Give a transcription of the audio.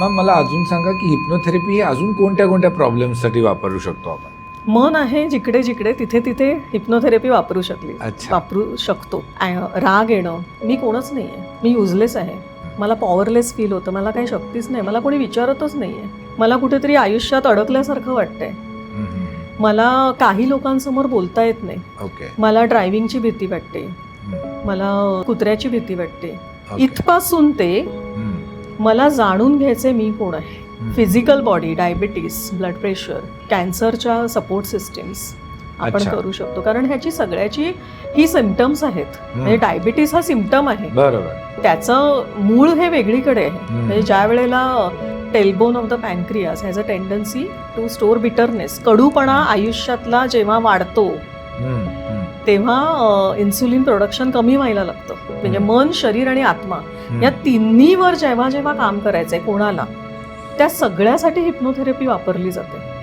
Ma'am मला अजून सांगा की हिप्नोथेरपी ही अजून कोणत्या कोणत्या प्रॉब्लेम्ससाठी वापरू शकतो आपण? मन आहे जिकडे जिकडे तिथे तिथे हिप्नोथेरपी वापरू शकली. अच्छा. वापरू शकतो. राग येणं. मी कोणच नाही आहे मी युजलेस आहे. मला पॉवरलेस फील होतं. मला काही शक्तीच नाही. मला कोणी विचारतच नाही आहे मला कुठेतरी आयुष्यात अडकल्यासारखं वाटतंय. मला काही लोकांसमोर बोलता येत नाही. ओके. मला ड्रायव्हिंगची भीती वाटते. मला कुत्र्याची भीती वाटते. इथपासून ते मला जाणून घ्यायचे मी कोण आहे. Physical body diabetes blood pressure कॅन्सरच्या support systems आपण. करू शकतो. कारण ह्याची सगळ्याची ही सिमटम्स आहेत. म्हणजे डायबिटीस हा सिमटम आहे. बरोबर. त्याचं मूळ हे वेगळीकडे आहे. म्हणजे ज्या वेळेला tailbone of the pancreas has a tendency to store bitterness कडूपणा आयुष्यातला जेव्हा वाढतो तेव्हा इन्सुलिन प्रोडक्शन कमी व्हायला लागतं म्हणजे. मन शरीर आणि आत्मा. या तिन्हीवर जेव्हा जेव्हा काम करायचंय कोणाला त्या सगळ्यासाठी हिप्नोथेरपी वापरली जाते